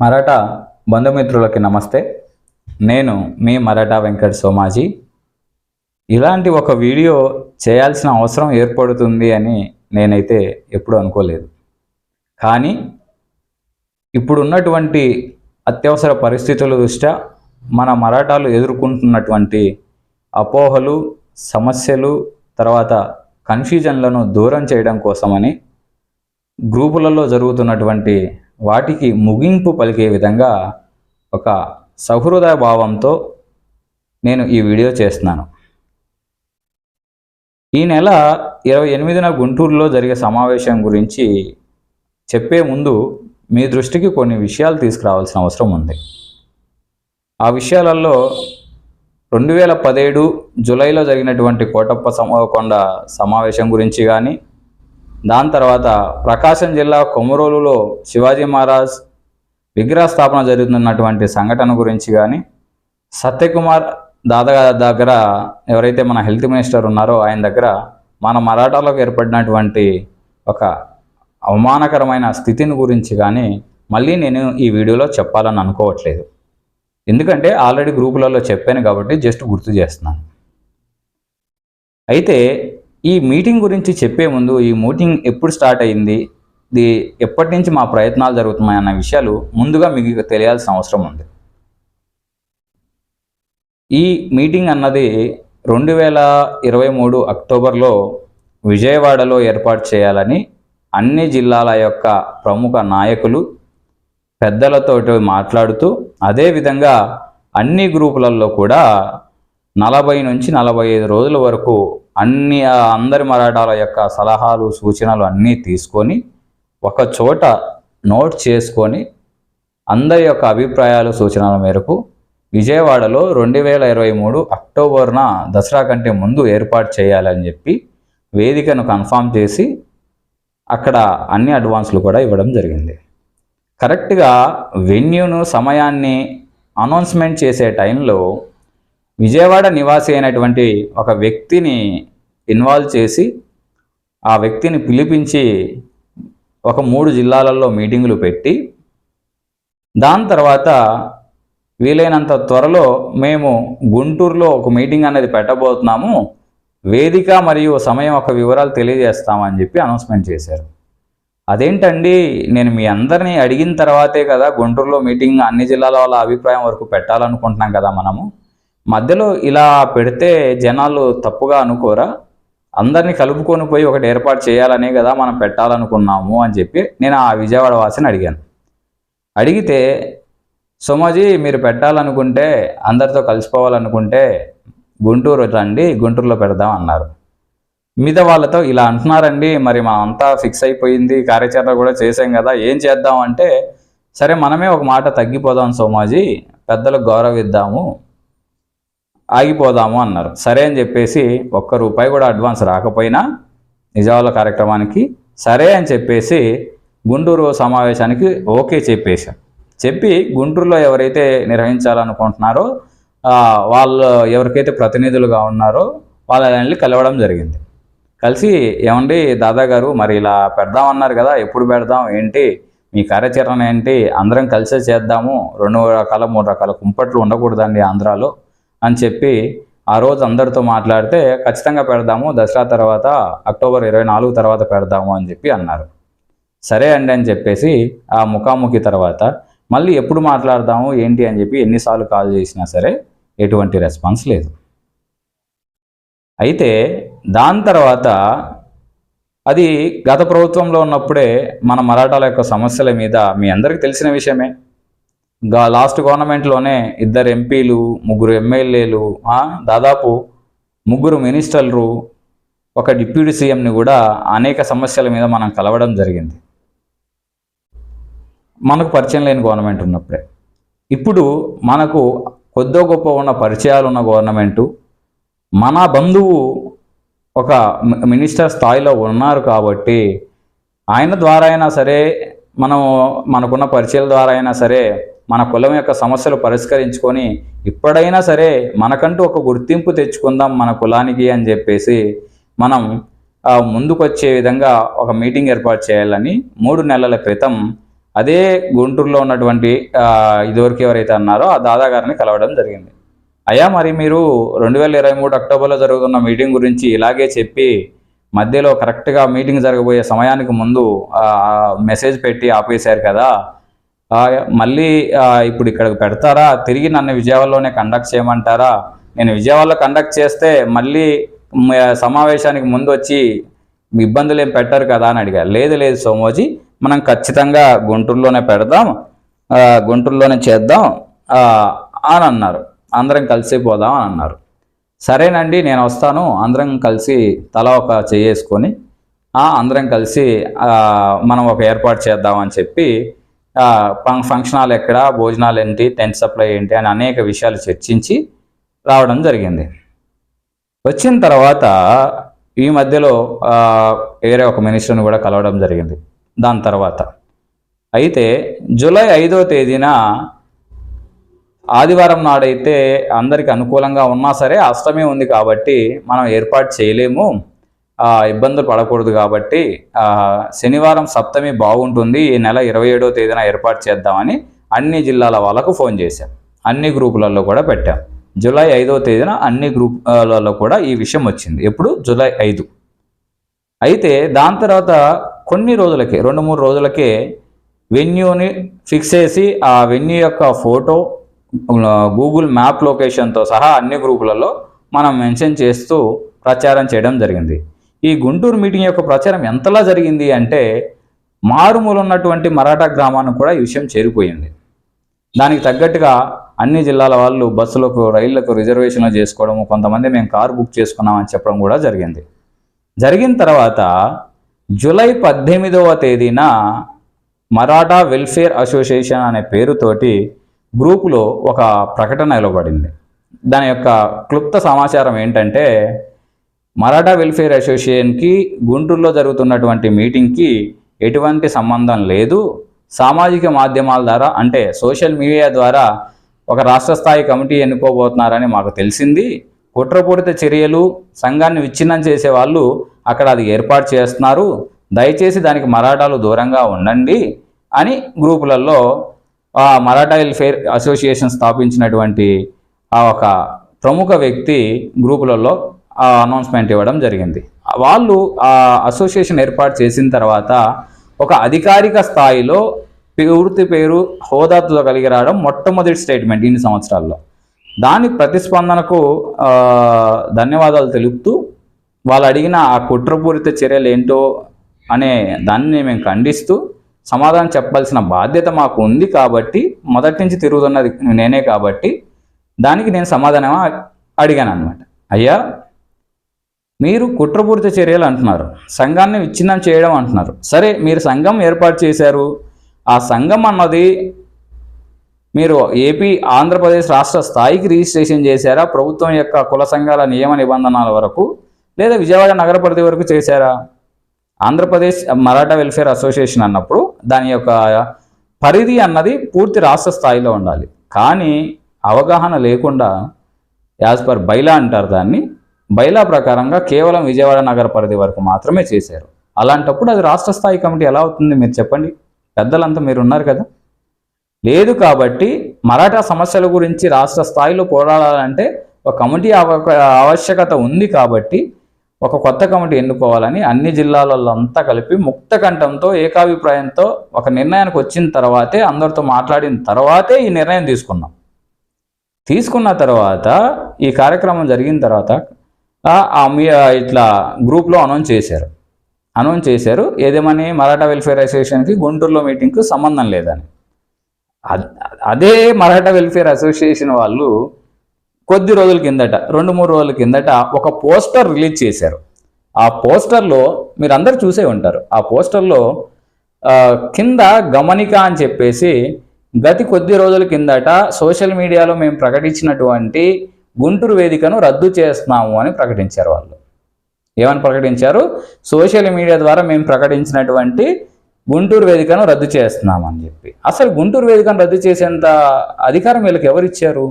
మరాఠా బంధుమిత్రులకి నమస్తే. నేను మీ మరాఠా వెంకట్ సోమాజీ. ఇలాంటి ఒక వీడియో చేయాల్సిన అవసరం ఏర్పడుతుంది అని నేనైతే ఎప్పుడు అనుకోలేదు. కానీ ఇప్పుడున్నటువంటి అత్యవసర పరిస్థితుల దృష్ట్యా మన మరాఠాలు ఎదుర్కొంటున్నటువంటి అపోహలు సమస్యలు తర్వాత కన్ఫ్యూజన్లను దూరం చేయడం కోసమని గ్రూపులలో జరుగుతున్నటువంటి వాటికి ముగింపు పలికే విధంగా ఒక సహృదయ భావంతో నేను ఈ వీడియో చేస్తున్నాను. ఈ నెల ఇరవై ఎనిమిదిన గుంటూరులో జరిగే సమావేశం గురించి చెప్పే ముందు మీ దృష్టికి కొన్ని విషయాలు తీసుకురావాల్సిన అవసరం ఉంది. ఆ విషయాలలో రెండు వేల పదిహేడు జూలైలో జరిగినటువంటి కోటప్ప సమకొండ సమావేశం గురించి కానీ దాని తర్వాత ప్రకాశం జిల్లా కొమరోలులో శివాజీ మహారాజ్ విగ్రహ స్థాపన జరుగుతున్నటువంటి సంఘటన గురించి కానీ సత్యకుమార్ దాదా దగ్గర ఎవరైతే మన హెల్త్ మినిస్టర్ ఉన్నారో ఆయన దగ్గర మన మరాఠాలకు ఏర్పడినటువంటి ఒక అవమానకరమైన స్థితిని గురించి కానీ మళ్ళీ నేను ఈ వీడియోలో చెప్పాలని అనుకోవట్లేదు. ఎందుకంటే ఆల్రెడీ గ్రూపులలో చెప్పాను కాబట్టి జస్ట్ గుర్తు చేస్తున్నాను. అయితే ఈ మీటింగ్ గురించి చెప్పే ముందు ఈ మీటింగ్ ఎప్పుడు స్టార్ట్ అయింది? ఇది ఎప్పటి నుంచి మా ప్రయత్నాలు జరుగుతున్నాయి అన్న విషయాలు ముందుగా మీకు తెలియాల్సిన అవసరం ఉంది. ఈ మీటింగ్ అన్నది రెండు వేల ఇరవై మూడు అక్టోబర్లో విజయవాడలో ఏర్పాటు చేయాలని అన్ని జిల్లాల యొక్క ప్రముఖ నాయకులు పెద్దలతో మాట్లాడుతూ అదేవిధంగా అన్ని గ్రూపులలో కూడా నలభై నుంచి నలభై ఐదు రోజుల వరకు అన్ని అందరి మరాఠాల యొక్క సలహాలు సూచనలు అన్నీ తీసుకొని ఒక చోట నోట్ చేసుకొని అందరి యొక్క అభిప్రాయాలు సూచనల మేరకు విజయవాడలో రెండు వేల ఇరవై మూడు అక్టోబర్న దసరా కంటే ముందు ఏర్పాటు చేయాలని చెప్పి వేదికను కన్ఫామ్ చేసి అక్కడ అన్ని అడ్వాన్స్లు కూడా ఇవ్వడం జరిగింది. కరెక్ట్గా వెన్యూను సమయాన్ని అనౌన్స్మెంట్ చేసే టైంలో విజయవాడ నివాసి అయినటువంటి ఒక వ్యక్తిని ఇన్వాల్వ్ చేసి ఆ వ్యక్తిని పిలిపించి ఒక మూడు జిల్లాలలో మీటింగులు పెట్టి దాని తర్వాత వీలైనంత త్వరలో మేము గుంటూరులో ఒక మీటింగ్ అనేది పెట్టబోతున్నాము. వేదిక మరియు సమయం ఒక వివరాలు తెలియజేస్తామని చెప్పి అనౌన్స్మెంట్ చేశారు. అదేంటండి? నేను మీ అందరినీ అడిగిన తర్వాతే కదా గుంటూరులో మీటింగ్ అన్ని జిల్లాల వాళ్ళ అభిప్రాయం వరకు పెట్టాలనుకుంటున్నాం కదా మనము. మధ్యలో ఇలా పెడితే జనాలు తప్పుగా అనుకోరా? అందరినీ కలుపుకొని పోయి ఒకటి ఏర్పాటు చేయాలనే కదా మనం పెట్టాలనుకున్నాము అని చెప్పి నేను ఆ విజయవాడ వాసిని అడిగాను. అడిగితే సోమాజీ మీరు పెట్టాలనుకుంటే అందరితో కలిసిపోవాలనుకుంటే గుంటూరు రండి గుంటూరులో పెడదాం అన్నారు. మిగతా వాళ్ళతో ఇలా అంటున్నారండి మరి మనం అంతా ఫిక్స్ అయిపోయింది కార్యాచరణ కూడా చేసాం కదా ఏం చేద్దాం అంటే సరే మనమే ఒక మాట తగ్గిపోదాం సోమాజీ పెద్దలకు గౌరవిద్దాము ఆగిపోదాము అన్నారు. సరే అని చెప్పేసి ఒక్క రూపాయి కూడా అడ్వాన్స్ రాకపోయినా నిజాల కార్యక్రమానికి సరే అని చెప్పేసి గుంటూరు సమావేశానికి ఓకే చెప్పేశాం చెప్పి గుంటూరులో ఎవరైతే నిర్వహించాలనుకుంటున్నారో వాళ్ళు ఎవరికైతే ప్రతినిధులుగా ఉన్నారో వాళ్ళని కలవడం జరిగింది. కలిసి ఏమండి దాదా గారు మరి ఇలా పెడదామన్నారు కదా ఎప్పుడు పెడదాం ఏంటి మీ కార్యాచరణ ఏంటి అందరం కలిసే చేద్దాము రెండు రకాల మూడు రకాల కుంపట్లు ఉండకూడదండి ఆంధ్రాలో అని చెప్పి ఆ రోజు అందరితో మాట్లాడితే ఖచ్చితంగా పెడదాము దసరా తర్వాత అక్టోబర్ ఇరవై నాలుగు తర్వాత పెడదాము అని చెప్పి అన్నారు. సరే అండి అని చెప్పేసి ఆ ముఖాముఖి తర్వాత మళ్ళీ ఎప్పుడు మాట్లాడదాము ఏంటి అని చెప్పి ఎన్నిసార్లు కాల్ చేసినా సరే ఎటువంటి రెస్పాన్స్ లేదు. అయితే దాని తర్వాత అది గత ప్రభుత్వంలో ఉన్నప్పుడే మన మరాఠాల యొక్క సమస్యల మీద మీ అందరికీ తెలిసిన విషయమే. గా లాస్ట్ గవర్నమెంట్లోనే ఇద్దరు ఎంపీలు ముగ్గురు ఎమ్మెల్యేలు దాదాపు ముగ్గురు మినిస్టర్లు ఒక డిప్యూటీ సీఎంని కూడా అనేక సమస్యల మీద మనం కలవడం జరిగింది. మనకు పరిచయం లేని గవర్నమెంట్ ఉన్నప్పుడే. ఇప్పుడు మనకు కొద్దో గొప్ప ఉన్న పరిచయాలు ఉన్న గవర్నమెంటు మన బంధువు ఒక మి- మినిస్టర్ స్థాయిలో ఉన్నారు కాబట్టి ఆయన ద్వారా అయినా సరే మనం మనకున్న పరిచయాల ద్వారా అయినా సరే మన కులం యొక్క సమస్యలు పరిష్కరించుకొని ఇప్పుడైనా సరే మనకంటూ ఒక గుర్తింపు తెచ్చుకుందాం మన కులానికి అని చెప్పేసి మనం ముందుకొచ్చే విధంగా ఒక మీటింగ్ ఏర్పాటు చేయాలని మూడు నెలల క్రితం అదే గుంటూరులో ఉన్నటువంటి ఇదివరకు ఎవరైతే అన్నారో ఆ దాదా గారిని కలవడం జరిగింది. అయ్యా మరి మీరు రెండు వేల ఇరవై మూడు అక్టోబర్లో జరుగుతున్న మీటింగ్ గురించి ఇలాగే చెప్పి మధ్యలో కరెక్ట్గా మీటింగ్ జరగబోయే సమయానికి ముందు మెసేజ్ పెట్టి ఆపేశారు కదా మళ్ళీ ఇప్పుడు ఇక్కడికి పెడతారా? తిరిగి నన్ను విజయవాడలోనే కండక్ట్ చేయమంటారా? నేను విజయవాడలో కండక్ట్ చేస్తే మళ్ళీ సమావేశానికి ముందు వచ్చి ఇబ్బందులు ఏం పెట్టరు కదా అని అడిగారు లేదు లేదు సోమోజీ మనం ఖచ్చితంగా గుంటూరులోనే పెడదాం గుంటూరులోనే చేద్దాం అని అన్నారు. అందరం కలిసి పోదాం అని అన్నారు. సరేనండి నేను వస్తాను. అందరం కలిసి తల ఒక చేసుకొని అందరం కలిసి మనం ఒక ఏర్పాటు చేద్దామని చెప్పి ఫంక్షన్ హాల్ ఎక్కడ భోజనాలు ఏంటి టెంట్ సప్లై ఏంటి అని అనేక విషయాలు చర్చించి రావడం జరిగింది. వచ్చిన తర్వాత ఈ మధ్యలో వేరే ఒక మినిస్టర్ని కూడా కలవడం జరిగింది. దాని తర్వాత అయితే జూలై ఐదో తేదీన ఆదివారం నాడైతే అందరికి అనుకూలంగా ఉన్నా సరే అష్టమి ఉంది కాబట్టి మనం ఏర్పాటు చేయలేము. ఇబ్బందులు పడకూడదు కాబట్టి శనివారం సప్తమి బాగుంటుంది. ఈ నెల ఇరవై ఏడో తేదీన ఏర్పాటు చేద్దామని అన్ని జిల్లాల వాళ్ళకు ఫోన్ చేశాం. అన్ని గ్రూపులలో కూడా పెట్టాం. జూలై ఐదో తేదీన అన్ని గ్రూపులలో కూడా ఈ విషయం వచ్చింది. ఎప్పుడు? జూలై ఐదు. అయితే దాని తర్వాత కొన్ని రోజులకే రెండు మూడు రోజులకే వెన్యూని ఫిక్స్ చేసి ఆ వెన్యూ యొక్క ఫోటో గూగుల్ మ్యాప్ లొకేషన్తో సహా అన్ని గ్రూపులలో మనం మెన్షన్ చేస్తూ ప్రచారం చేయడం జరిగింది. ఈ గుంటూరు మీటింగ్ యొక్క ప్రచారం ఎంతలా జరిగింది అంటే మారుమూల ఉన్నటువంటి మరాఠా గ్రామాన్ని కూడా ఈ విషయం చేరిపోయింది. దానికి తగ్గట్టుగా అన్ని జిల్లాల వాళ్ళు బస్సులకు రైళ్ళకు రిజర్వేషన్లు చేసుకోవడము కొంతమంది మేము కారు బుక్ చేసుకున్నామని చెప్పడం కూడా జరిగింది. జరిగిన తర్వాత జూలై పద్దెనిమిదవ తేదీన మరాఠా వెల్ఫేర్ అసోసియేషన్ అనే పేరుతోటి గ్రూపులో ఒక ప్రకటన ఇవ్వబడింది దాని యొక్క క్లుప్త సమాచారం ఏంటంటే మరాఠా వెల్ఫేర్ అసోసియేషన్కి గుంటూరులో జరుగుతున్నటువంటి మీటింగ్కి ఎటువంటి సంబంధం లేదు. సామాజిక మాధ్యమాల ద్వారా అంటే సోషల్ మీడియా ద్వారా ఒక రాష్ట్ర స్థాయి కమిటీ ఎన్నుకోబోతున్నారని మాకు తెలిసింది. కుట్రపూరిత చర్యలు సంఘాన్ని విచ్ఛిన్నం చేసే వాళ్ళు అక్కడ అది ఏర్పాటు చేస్తున్నారు. దయచేసి దానికి మరాఠాలు దూరంగా ఉండండి అని గ్రూపులలో మరాఠా వెల్ఫేర్ అసోసియేషన్ స్థాపించినటువంటి ఆ ఒక ప్రముఖ వ్యక్తి గ్రూపులలో అనౌన్స్మెంట్ ఇవ్వడం జరిగింది. వాళ్ళు ఆ అసోసియేషన్ ఏర్పాటు చేసిన తర్వాత ఒక అధికారిక స్థాయిలో పూర్తి పేరు హోదాతో కలిగి రావడం మొట్టమొదటి స్టేట్మెంట్ ఇన్ని సంవత్సరాల్లో. దాని ప్రతిస్పందనకు ధన్యవాదాలు తెలుపుతూ వాళ్ళు అడిగిన ఆ కుట్రపూరిత చర్యలు ఏంటో అనే దాన్ని మేము ఖండిస్తూ సమాధానం చెప్పాల్సిన బాధ్యత మాకు ఉంది కాబట్టి మొదటి నుంచి తిరుగుతున్నది నేనే కాబట్టి దానికి నేను సమాధానం అడిగాను అనమాట అయ్యా మీరు కుట్రపూరిత చర్యలు అంటున్నారు. సంఘాన్ని విచ్ఛిన్నం చేయడం అంటున్నారు. సరే మీరు సంఘం ఏర్పాటు చేశారు. ఆ సంఘం అన్నది మీరు ఏపీ ఆంధ్రప్రదేశ్ రాష్ట్ర స్థాయికి రిజిస్ట్రేషన్ చేశారా? ప్రభుత్వం యొక్క కుల సంఘాల నియమ నిబంధనల వరకు లేదా విజయవాడ నగర పరిధి వరకు చేశారా? ఆంధ్రప్రదేశ్ మరాఠా వెల్ఫేర్ అసోసియేషన్ అన్నప్పుడు దాని యొక్క పరిధి అన్నది పూర్తి రాష్ట్ర స్థాయిలో ఉండాలి. కానీ అవగాహన లేకుండా యాజ్ పర్ బైలా అంటారు దాన్ని బైలా ప్రకారంగా కేవలం విజయవాడ నగర పరిధి వరకు మాత్రమే చేశారు. అలాంటప్పుడు అది రాష్ట్ర స్థాయి కమిటీ ఎలా అవుతుంది మీరు చెప్పండి? పెద్దలంతా మీరు ఉన్నారు కదా? లేదు కాబట్టి మరాఠా సమస్యల గురించి రాష్ట్ర స్థాయిలో పోరాడాలంటే ఒక కమిటీ ఆవశ్యకత ఉంది కాబట్టి ఒక కొత్త కమిటీ ఎన్నుకోవాలని అన్ని జిల్లాలలో అంతా కలిపి ముక్త కంఠంతో ఏకాభిప్రాయంతో ఒక నిర్ణయానికి వచ్చిన తర్వాతే అందరితో మాట్లాడిన తర్వాతే ఈ నిర్ణయం తీసుకున్నాం. తీసుకున్న తర్వాత ఈ కార్యక్రమం జరిగిన తర్వాత ఇట్లా గ్రూప్లో అనౌన్స్ చేశారు. అనౌన్స్ చేశారు. ఏదేమని మరాఠా వెల్ఫేర్ అసోసియేషన్కి గుంటూరులో మీటింగ్కి సంబంధం లేదని. అదే మరాఠా వెల్ఫేర్ అసోసియేషన్ వాళ్ళు కొద్ది రోజుల కిందట రెండు మూడు రోజుల కిందట ఒక పోస్టర్ రిలీజ్ చేశారు. ఆ పోస్టర్లో మీరు అందరు చూసే ఉంటారు. ఆ పోస్టర్లో కింద గమనిక అని చెప్పేసి గతి కొద్ది రోజుల కిందట సోషల్ మీడియాలో మేము ప్రకటించినటువంటి గుంటూరు వేదికను రద్దు చేస్తున్నాము అని ప్రకటించారు వాళ్ళు. ఏమని ప్రకటించారు? సోషల్ మీడియా ద్వారా మేము ప్రకటించినటువంటి గుంటూరు వేదికను రద్దు చేస్తున్నామని చెప్పి. అసలు గుంటూరు వేదికను రద్దు చేసేంత అధికారం వీళ్ళకి ఎవరిచ్చారు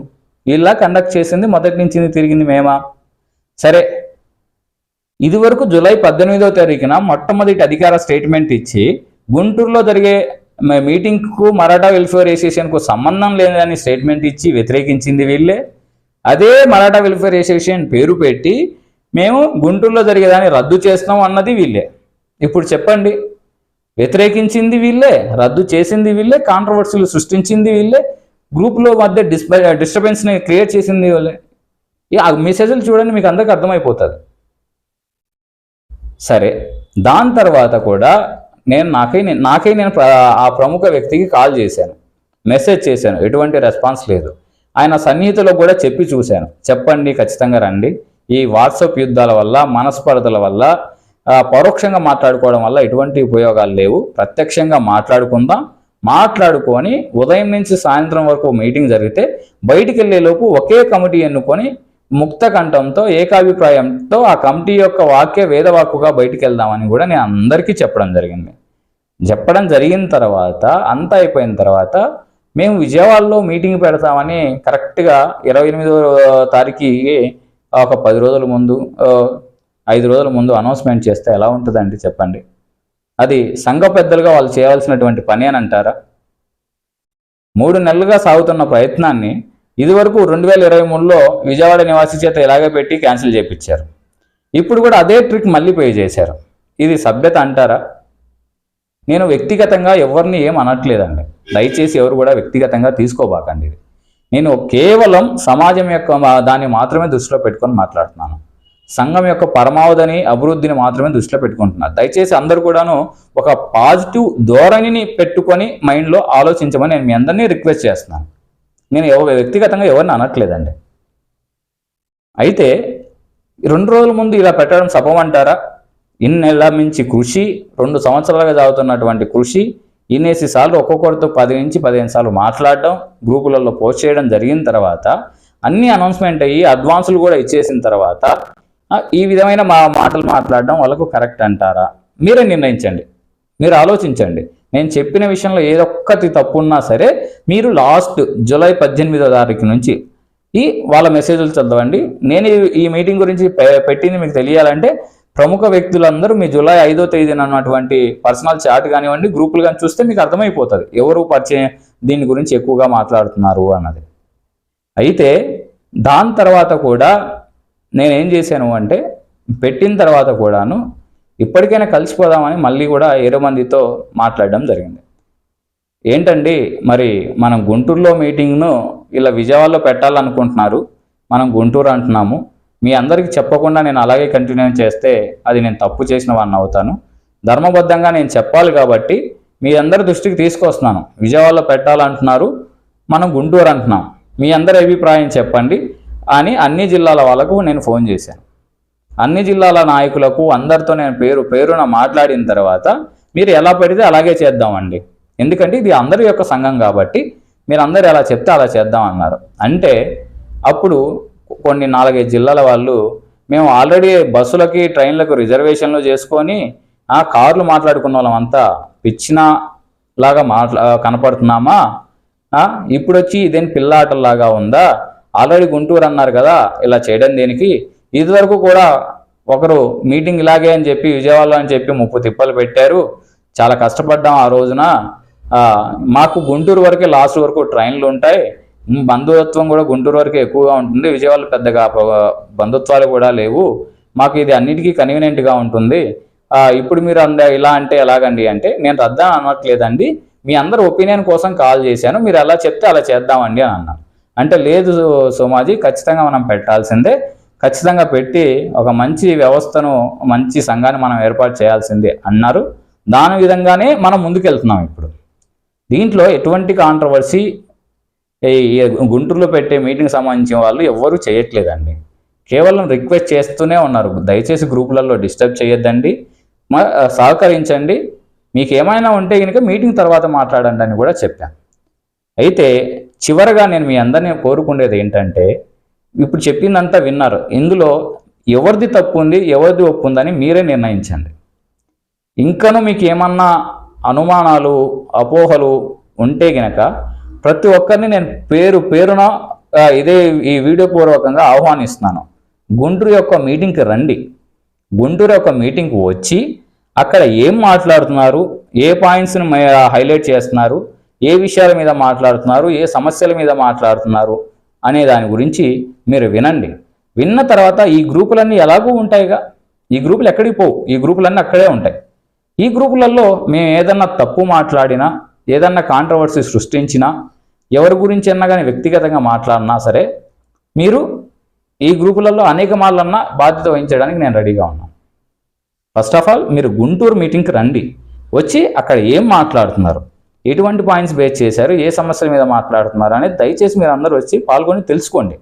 వీళ్ళ కండక్ట్ చేసింది మొదటి నుంచి తిరిగింది మేమా? సరే. ఇదివరకు జూలై పద్దెనిమిదో తారీఖున మొట్టమొదటి అధికార స్టేట్మెంట్ ఇచ్చి గుంటూరులో జరిగే మీటింగ్కు మరాఠా వెల్ఫేర్ అసోసియేషన్కు సంబంధం లేదని స్టేట్మెంట్ ఇచ్చి వ్యతిరేకించింది వీళ్ళే. అదే మరాఠా వెల్ఫేర్ అసోసియేషన్ పేరు పెట్టి మేము గుంటూరులో జరిగేదాన్ని రద్దు చేస్తాం అన్నది వీళ్ళే. ఇప్పుడు చెప్పండి వ్యతిరేకించింది వీళ్ళే రద్దు చేసింది వీళ్ళే కాంట్రవర్సీలు సృష్టించింది వీళ్ళే గ్రూప్లో మధ్య డిస్ప డిస్టర్బెన్స్ని క్రియేట్ చేసింది వీళ్ళే. ఆ మెసేజ్లు చూడండి మీకు అందరికి అర్థమైపోతుంది. సరే దాని తర్వాత కూడా నేను నాకై నాకై నేను ఆ ప్రముఖ వ్యక్తికి కాల్ చేశాను. మెసేజ్ చేశాను. ఎటువంటి రెస్పాన్స్ లేదు. ఆయన సన్నిహితులకు కూడా చెప్పి చూశాను. చెప్పండి ఖచ్చితంగా రండి. ఈ వాట్సాప్ యుద్ధాల వల్ల మనస్పర్ధల వల్ల పరోక్షంగా మాట్లాడుకోవడం వల్ల ఎటువంటి ఉపయోగాలు లేవు. ప్రత్యక్షంగా మాట్లాడుకుందాం. మాట్లాడుకొని ఉదయం నుంచి సాయంత్రం వరకు మీటింగ్ జరిగితే బయటికి వెళ్ళేలోపు ఒకే కమిటీ ఎన్నుకొని ముక్త కంఠంతో ఏకాభిప్రాయంతో ఆ కమిటీ యొక్క వాక్య వేదవాక్కుగా బయటికి వెళ్దామని కూడా నేను అందరికీ చెప్పడం జరిగింది. చెప్పడం జరిగిన తర్వాత అంతా అయిపోయిన తర్వాత మేము విజయవాడలో మీటింగ్ పెడతామని కరెక్ట్గా ఇరవై ఎనిమిదో తారీఖు ఒక పది రోజుల ముందు ఐదు రోజుల ముందు అనౌన్స్మెంట్ చేస్తే ఎలా ఉంటుందండి చెప్పండి? అది సంఘ పెద్దలుగా వాళ్ళు చేయవలసినటువంటి పని అని అంటారా? మూడు నెలలుగా సాగుతున్న ప్రయత్నాన్ని ఇదివరకు రెండు వేల ఇరవై మూడులో విజయవాడ నివాసి చేత ఇలాగే పెట్టి క్యాన్సిల్ చేయించారు ఇప్పుడు కూడా అదే ట్రిక్ మళ్ళీ పే చేశారు. ఇది సభ్యత అంటారా? నేను వ్యక్తిగతంగా ఎవరిని ఏం అనట్లేదండి. దయచేసి ఎవరు కూడా వ్యక్తిగతంగా తీసుకోబాకండి ఇది. నేను కేవలం సమాజం యొక్క దాన్ని మాత్రమే దృష్టిలో పెట్టుకొని మాట్లాడుతున్నాను. సంఘం యొక్క పరమావధిని అభివృద్ధిని మాత్రమే దృష్టిలో పెట్టుకుంటున్నారు దయచేసి అందరూ కూడాను ఒక పాజిటివ్ ధోరణిని పెట్టుకొని మైండ్లో ఆలోచించమని నేను మీ అందరినీ రిక్వెస్ట్ చేస్తున్నాను. నేను ఎవరు వ్యక్తిగతంగా ఎవరిని అనట్లేదండి. అయితే రెండు రోజుల ముందు ఇలా పెట్టడం సభమంటారా ఇన్నెళ్ళ మించి కృషి రెండు సంవత్సరాలుగా సాగుతున్నటువంటి కృషి ఇన్నేసి సార్లు ఒక్కొక్కరితో పది నుంచి పదిహేను సార్లు మాట్లాడడం గ్రూపులలో పోస్ట్ చేయడం జరిగిన తర్వాత అన్ని అనౌన్స్మెంట్ అయ్యి అడ్వాన్సులు కూడా ఇచ్చేసిన తర్వాత ఈ విధమైన మా మాటలు మాట్లాడడం వాళ్ళకు కరెక్ట్ అంటారా? మీరే నిర్ణయించండి. మీరు ఆలోచించండి. నేను చెప్పిన విషయంలో ఏదొక్కటి తప్పు ఉన్నా సరే మీరు లాస్ట్ జూలై పద్దెనిమిదో తారీఖు నుంచి ఈ వాళ్ళ మెసేజ్లు చదవండి. నేను ఈ- ఈ మీటింగ్ గురించి పె- పెట్టింది మీకు తెలియాలంటే ప్రముఖ వ్యక్తులందరూ మీ జూలై ఐదో తేదీన అన్నటువంటి పర్సనల్ చాట్ కానివ్వండి గ్రూపులు కానీ చూస్తే మీకు అర్థమైపోతుంది. ఎవరు పరిచయం దీని గురించి ఎక్కువగా మాట్లాడుతున్నారు అన్నది. అయితే దాని తర్వాత కూడా నేనేం చేశాను అంటే పెట్టిన తర్వాత కూడాను ఇప్పటికైనా కలిసిపోదామని మళ్ళీ కూడా ఏరో మందితో మాట్లాడడం జరిగింది. ఏంటండి మరి మనం గుంటూరులో మీటింగ్ను ఇలా విజయవాడలో పెట్టాలనుకుంటున్నారు మనం గుంటూరు అంటున్నాము. మీ అందరికీ చెప్పకుండా నేను అలాగే కంటిన్యూ చేస్తే అది నేను తప్పు చేసిన వాడిని అవుతాను. ధర్మబద్ధంగా నేను చెప్పాలి కాబట్టి మీ అందరి దృష్టికి తీసుకొస్తున్నాను. విజయవాడలో పెట్టాలంటున్నారు. మనం గుంటూరు అంటున్నాం. మీ అందరి అభిప్రాయం చెప్పండి అని అన్ని జిల్లాల వాళ్ళకు నేను ఫోన్ చేశాను. అన్ని జిల్లాల నాయకులకు అందరితో నేను పేరు పేరున మాట్లాడిన తర్వాత మీరు ఎలా పెడితే అలాగే చేద్దామండి. ఎందుకంటే ఇది అందరి యొక్క సంఘం కాబట్టి మీరు అందరు ఎలా చెప్తే అలా చేద్దాం అన్నారు అంటే అప్పుడు కొన్ని నాలుగైదు జిల్లాల వాళ్ళు మేము ఆల్రెడీ బస్సులకి ట్రైన్లకు రిజర్వేషన్లు చేసుకొని ఆ కార్లు మాట్లాడుకున్న వాళ్ళమంతా పిచ్చిన లాగా మాట్లా కనపడుతున్నామా? ఇప్పుడు వచ్చి ఇదేం పిల్లాటలాగా ఉందా? ఆల్రెడీ గుంటూరు అన్నారు కదా ఇలా చేయడం దేనికి. ఇదివరకు కూడా ఒకరు మీటింగ్ ఇలాగే అని చెప్పి విజయవాడలో అని చెప్పి ముప్పు తిప్పలు పెట్టారు. చాలా కష్టపడ్డాం ఆ రోజున. మాకు గుంటూరు వరకే లాస్ట్ వరకు ట్రైన్లు ఉంటాయి. బంధుత్వం కూడా గుంటూరు వరకే ఎక్కువగా ఉంటుంది. విజయవాడ పెద్దగా బంధుత్వాలు కూడా లేవు. మాకు ఇది అన్నిటికీ కన్వీనియంట్గా ఉంటుంది. ఇప్పుడు మీరు అంద ఇలా అంటే ఎలాగండి అంటే నేను రద్దా అనట్లేదండి. మీ అందరు ఒపీనియన్ కోసం కాల్ చేశాను. మీరు ఎలా చెప్తే అలా చేద్దామండి అని అన్నారు అంటే లేదు సోమాజీ ఖచ్చితంగా మనం పెట్టాల్సిందే. ఖచ్చితంగా పెట్టి ఒక మంచి వ్యవస్థను మంచి సంఘాన్ని మనం ఏర్పాటు చేయాల్సిందే అన్నారు. దాని విధంగానే మనం ముందుకెళ్తున్నాం ఇప్పుడు. దీంట్లో ఎటువంటి కాంట్రవర్సీ గుంటూరులో పెట్టే మీటింగ్ సంబంధించిన వాళ్ళు ఎవ్వరూ చేయట్లేదండి. కేవలం రిక్వెస్ట్ చేస్తూనే ఉన్నారు. దయచేసి గ్రూపులలో డిస్టర్బ్ చేయొద్దండి. మా సహకరించండి. మీకు ఏమైనా ఉంటే కనుక మీటింగ్ తర్వాత మాట్లాడండి అని కూడా చెప్పాను అయితే చివరగా నేను మీ అందరినీ కోరుకునేది ఏంటంటే ఇప్పుడు చెప్పిందంతా విన్నారు. ఇందులో ఎవరిది తప్పు ఉంది ఎవరిది ఒప్పు ఉందని మీరే నిర్ణయించండి. ఇంకను మీకు ఏమన్నా అనుమానాలు అపోహలు ఉంటే గనక ప్రతి ఒక్కరిని నేను పేరు పేరున ఇదే ఈ వీడియో పూర్వకంగా ఆహ్వానిస్తున్నాను. గుంటూరు యొక్క మీటింగ్కి రండి. గుంటూరు యొక్క మీటింగ్కి వచ్చి అక్కడ ఏం మాట్లాడుతున్నారు ఏ పాయింట్స్ని హైలైట్ చేస్తున్నారు ఏ విషయాల మీద మాట్లాడుతున్నారు ఏ సమస్యల మీద మాట్లాడుతున్నారు అనే దాని గురించి మీరు వినండి. విన్న తర్వాత ఈ గ్రూపులన్నీ ఎలాగూ ఉంటాయిగా? ఈ గ్రూపులు ఎక్కడికి పోవు? ఈ గ్రూపులన్నీ అక్కడే ఉంటాయి. ఈ గ్రూపులలో మేము ఏదన్నా తప్పు మాట్లాడినా ఏదన్నా కాంట్రవర్సీ సృష్టించినా ఎవరి గురించి అన్నా కానీ వ్యక్తిగతంగా మాట్లాడినా సరే మీరు ఈ గ్రూపులలో అనేక మార్లన్నా బాధ్యత వహించడానికి నేను రెడీగా ఉన్నాను. ఫస్ట్ ఆఫ్ ఆల్ మీరు గుంటూరు మీటింగ్కి రండి. వచ్చి అక్కడ ఏం మాట్లాడుతున్నారు? ఎటువంటి పాయింట్స్ బేస్ చేశారు? ఏ సమస్యల మీద మాట్లాడుతున్నారు? అనేది దయచేసి మీరు అందరూ వచ్చి పాల్గొని తెలుసుకోండి.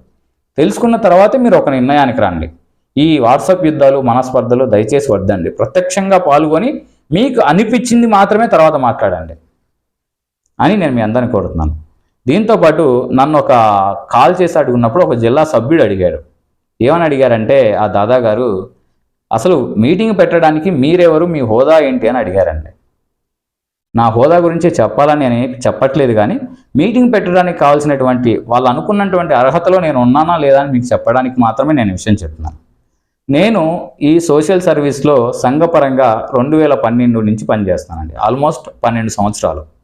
తెలుసుకున్న తర్వాత మీరు ఒక నిర్ణయానికి రండి. ఈ వాట్సాప్ యుద్ధాలు మనస్పర్ధలు దయచేసి వద్దండి. ప్రత్యక్షంగా పాల్గొని మీకు అనిపించింది మాత్రమే తర్వాత మాట్లాడండి. అని నేను మీ అందరిని కోరుతున్నాను. దీంతోపాటు నన్ను ఒక కాల్ చేసి అడుగున్నప్పుడు ఒక జిల్లా సభ్యుడు అడిగారు. ఏమని అడిగారంటే ఆ దాదా గారు అసలు మీటింగ్ పెట్టడానికి మీరెవరు మీ హోదా ఏంటి? అని అడిగారండి. నా హోదా గురించి చెప్పాలని నేను చెప్పట్లేదు కానీ మీటింగ్ పెట్టడానికి కావాల్సినటువంటి వాళ్ళు అనుకున్నటువంటి అర్హతలో నేను ఉన్నానా లేదా అని మీకు చెప్పడానికి మాత్రమే నేను విషయం చెప్తున్నాను. నేను ఈ సోషల్ సర్వీస్లో సంఘపరంగా రెండు వేల పన్నెండు నుంచి పనిచేస్తానండి. ఆల్మోస్ట్ పన్నెండు సంవత్సరాలు.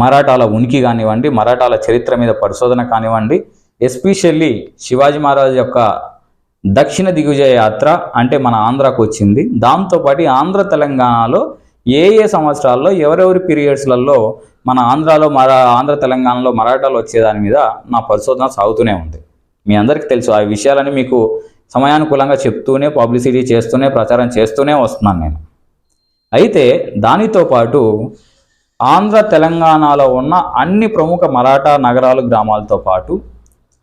మరాఠాల ఉనికి కానివ్వండి మరాఠాల చరిత్ర మీద పరిశోధన కానివ్వండి ఎస్పెషల్లీ శివాజీ మహారాజ్ యొక్క దక్షిణ దిగ్విజయ యాత్ర అంటే మన ఆంధ్రాకు వచ్చింది. దాంతోపాటు ఆంధ్ర తెలంగాణలో ఏ ఏ సంవత్సరాల్లో ఎవరెవరి పీరియడ్స్లలో మన ఆంధ్రాలో మరా ఆంధ్ర తెలంగాణలో మరాఠాలు వచ్చేదాని మీద నా పరిశోధన సాగుతూనే ఉంది. మీ అందరికీ తెలుసు ఆ విషయాలని మీకు సమయానుకూలంగా చెప్తూనే పబ్లిసిటీ చేస్తూనే ప్రచారం చేస్తూనే వస్తున్నాను నేను. అయితే దానితో పాటు ఆంధ్ర తెలంగాణలో ఉన్న అన్ని ప్రముఖ మరాఠా నగరాలు గ్రామాలతో పాటు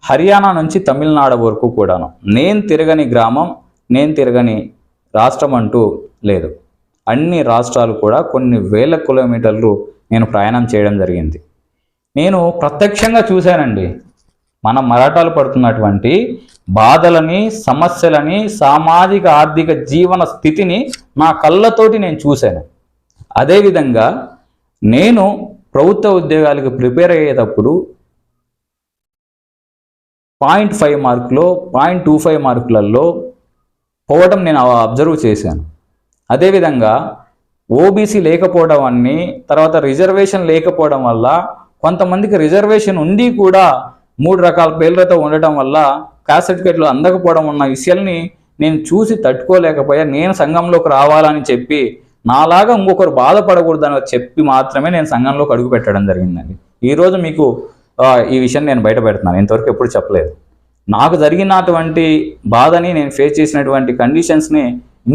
హర్యానా నుంచి తమిళనాడు వరకు కూడాను. నేను తిరగని గ్రామం నేను తిరగని రాష్ట్రం అంటూ లేదు. అన్ని రాష్ట్రాలు కూడా కొన్ని వేల కిలోమీటర్లు నేను ప్రయాణం చేయడం జరిగింది. నేను ప్రత్యక్షంగా చూశానండి. మన మరాఠాలు పడుతున్నటువంటి బాధలని సమస్యలని సామాజిక ఆర్థిక జీవన స్థితిని నా కళ్ళతోటి నేను చూశాను. అదేవిధంగా నేను ప్రభుత్వ ఉద్యోగాలకు ప్రిపేర్ అయ్యేటప్పుడు పాయింట్ ఫైవ్ మార్కులో పాయింట్ టూ ఫైవ్ మార్కులలో పోవడం నేను అబ్జర్వ్ చేశాను. అదేవిధంగా ఓబీసీ లేకపోవడం అన్ని తర్వాత రిజర్వేషన్ లేకపోవడం వల్ల కొంతమందికి రిజర్వేషన్ ఉండి కూడా మూడు రకాల పేర్లతో ఉండటం వల్ల కాస్ట్ సర్టిఫికేట్లు అందకపోవడం ఉన్న విషయాల్ని నేను చూసి తట్టుకోలేకపోయా. నేను సంఘంలోకి రావాలని చెప్పి నాలాగా ఇంకొకరు బాధపడకూడదని చెప్పి మాత్రమే నేను సంఘంలోకి అడుగు పెట్టడం జరిగిందండి. ఈరోజు మీకు ఈ విషయం నేను బయట పెడుతున్నాను. ఇంతవరకు ఎప్పుడు చెప్పలేదు. నాకు జరిగినటువంటి బాధని నేను ఫేస్ చేసినటువంటి కండిషన్స్ని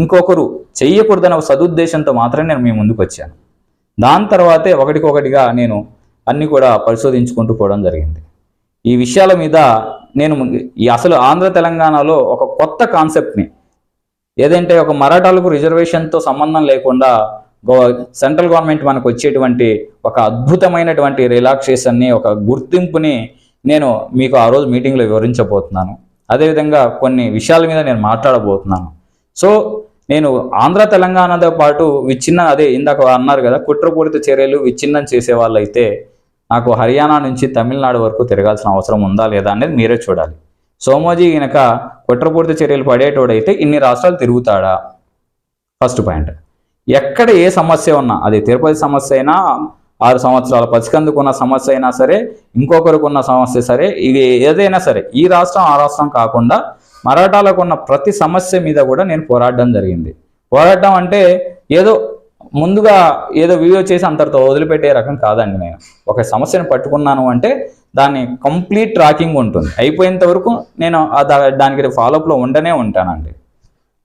ఇంకొకరు చెయ్యకూడదనే ఒక సదుద్దేశంతో మాత్రమే నేను మీ ముందుకు వచ్చాను. దాని తర్వాతే ఒకటికొకటిగా నేను అన్నీ కూడా పరిశోధించుకుంటూ పోవడం జరిగింది. ఈ విషయాల మీద నేను ఈ అసలు ఆంధ్ర తెలంగాణలో ఒక కొత్త కాన్సెప్ట్ని ఏదంటే ఒక మరాఠాలకు రిజర్వేషన్తో సంబంధం లేకుండా గో సెంట్రల్ గవర్నమెంట్ మనకు వచ్చేటువంటి ఒక అద్భుతమైనటువంటి రిలాక్సేషన్ని ఒక గుర్తింపుని నేను మీకు ఆ రోజు మీటింగ్లో వివరించబోతున్నాను. అదేవిధంగా కొన్ని విషయాల మీద నేను మాట్లాడబోతున్నాను. సో నేను ఆంధ్ర తెలంగాణతో పాటు విచ్ఛిన్న అదే ఇందాక అన్నారు కదా కుట్రపూరిత చర్యలు విచ్ఛిన్నం చేసే వాళ్ళైతే నాకు హర్యానా నుంచి తమిళనాడు వరకు తిరగాల్సిన అవసరం ఉందా లేదా అనేది మీరే చూడాలి. సోమోజీ గనక కుట్రపూర్తి చర్యలు పడేటోడైతే ఇన్ని రాష్ట్రాలు తిరుగుతాడా? ఫస్ట్ పాయింట్ ఎక్కడ ఏ సమస్య ఉన్నా అది తిరుపతి సమస్య అయినా ఆరు సంవత్సరాల పసికందుకున్న సమస్య అయినా సరే ఇంకొకరికి ఉన్న సమస్య సరే ఇది ఏదైనా సరే ఈ రాష్ట్రం ఆ రాష్ట్రం కాకుండా మరాఠాలకు ఉన్న ప్రతి సమస్య మీద కూడా నేను పోరాడడం జరిగింది. పోరాడడం అంటే ఏదో ముందుగా ఏదో వీడియో చేసి అంతటితో వదిలిపెట్టే రకం కాదండి నేను. ఒక సమస్యను పట్టుకున్నాను అంటే దాన్ని కంప్లీట్ ట్రాకింగ్ ఉంటుంది. అయిపోయేంత వరకు నేను దానికి ఫాలోఅప్లో ఉండనే ఉంటానండి.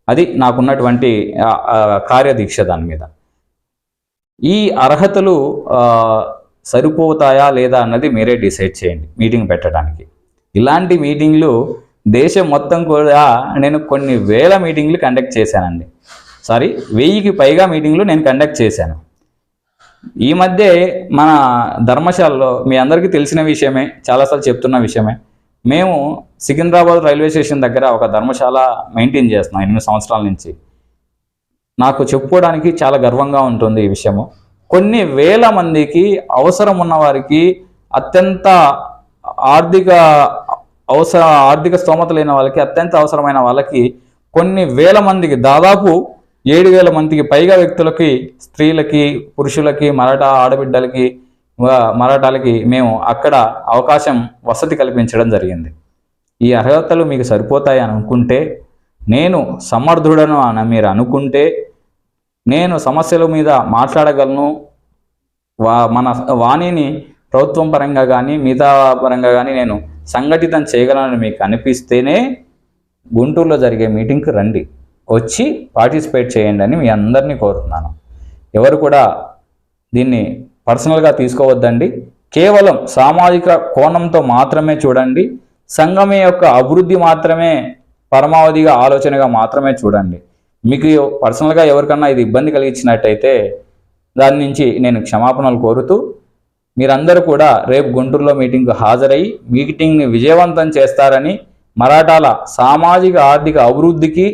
అది నాకున్నటువంటి కార్యదీక్ష దాని మీద. ఈ అర్హతలు సరిపోతాయా లేదా అన్నది మీరే డిసైడ్ చేయండి మీటింగ్ పెట్టడానికి. ఇలాంటి మీటింగ్లు దేశం మొత్తం కూడా నేను కొన్ని వేల మీటింగ్లు కండక్ట్ చేశానండి. సారీ వెయ్యికి పైగా మీటింగ్లు నేను కండక్ట్ చేశాను. ఈ మధ్య మన ధర్మశాలలో మీ అందరికీ తెలిసిన విషయమే చాలాసార్లు చెప్తున్న విషయమే. మేము సికింద్రాబాద్ రైల్వే స్టేషన్ దగ్గర ఒక ధర్మశాల మెయింటైన్ చేస్తున్నాం ఎనిమిది సంవత్సరాల నుంచి. నాకు చెప్పుకోవడానికి చాలా గర్వంగా ఉంటుంది ఈ విషయము. కొన్ని వేల మందికి అవసరం ఉన్న వారికి అత్యంత ఆర్థిక అవసర ఆర్థిక స్తోమత లేని వాళ్ళకి అత్యంత అవసరమైన వాళ్ళకి కొన్ని వేల మందికి దాదాపు ఏడు వేల మందికి పైగా వ్యక్తులకి స్త్రీలకి పురుషులకి మరాఠా ఆడబిడ్డలకి మరాఠాలకి మేము అక్కడ అవకాశం వసతి కల్పించడం జరిగింది. ఈ అర్హతలు మీకు సరిపోతాయి అనుకుంటే నేను సమర్థుడను అని మీరు అనుకుంటే నేను సమస్యల మీద మాట్లాడగలను. వా మన వాణిని ప్రభుత్వం పరంగా కానీ మిగతా పరంగా కానీ నేను సంఘటితం చేయగలను మీకు అనిపిస్తేనే గుంటూరులో జరిగే మీటింగ్కి రండి. వచ్చి పార్టిసిపేట్ చేయండి అని మీ అందరినీ కోరుతున్నాను. ఎవరు కూడా దీన్ని పర్సనల్గా తీసుకోవద్దండి. కేవలం సామాజిక కోణంతో మాత్రమే చూడండి. సంఘం యొక్క అభివృద్ధి మాత్రమే పరమావధిగా ఆలోచనగా మాత్రమే చూడండి. మీకు పర్సనల్గా ఎవరికన్నా ఇది ఇబ్బంది కలిగించినట్టయితే దాని నుంచి నేను క్షమాపణలు కోరుతూ మీరందరూ కూడా రేపు గుంటూరులో మీటింగ్కు హాజరై మీటింగ్ని విజయవంతం చేస్తారని మరాఠాల సామాజిక ఆర్థిక అభివృద్ధికి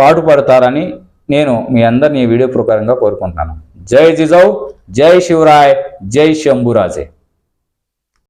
పాటుపడతారని నేను మీ అందరినీ ఈ వీడియో ప్రకారంగా కోరుకుంటాను జై జిజౌ జై శివరాయ్ జై శంభురాజే.